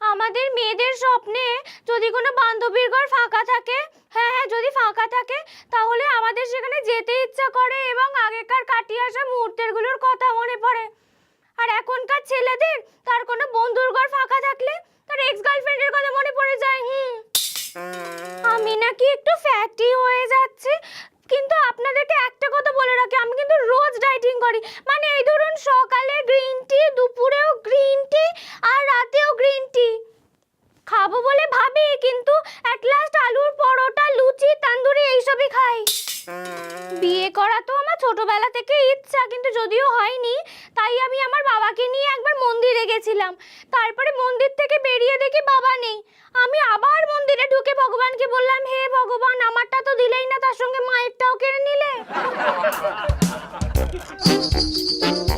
আমাদের মেয়েদের স্বপ্নে যদি কোনো বান্ধবীর ঘর ফাঁকা থাকে হ্যাঁ হ্যাঁ যদি ফাঁকা থাকে, তাহলে আমাদের সেখানে যেতে ইচ্ছা করে এবং আগেকার কাটিয়ে আসা মুহূর্তেরগুলোর কথা মনে পড়ে। আর এখনকার ছেলেদের, তার কোনো বন্ধুর ঘর ফাঁকা থাকলে তার এক্স গার্লফ্রেন্ডের কথা মনে পড়ে যায়, হুম। আমি নাকি একটু ফ্যাটি হয়ে যাচ্ছি কিন্তু আপনাদেরকে একটা কথা বলে রাখি আমি কিন্তু ডাইটিং করি। মানে এই ধরুন সকালে গ্রিন টি দুপুরেও গ্রিন টি আর রাতেও গ্রিন টি খাব বলে ভাবি, কিন্তু অ্যাট লাস্ট আলুর পরোটা, লুচি, তান্দুরি এইসবই খাই। বিয়ে করা তো আমার ছোটবেলা থেকে ইচ্ছা, কিন্তু যদিও হয়নি, তাই আমি আমার বাবাকে নিয়ে একবার মন্দিরে গেছিলাম। তারপরে মন্দির থেকে বেরিয়ে দেখি বাবা নেই। আমি আবার মন্দিরে ঢুকে ভগবানকে বললাম, হে ভগবান, আমারটা তো দিলেই না, তার সঙ্গে মায়েরটাও কেড়ে নিলে। Thank you.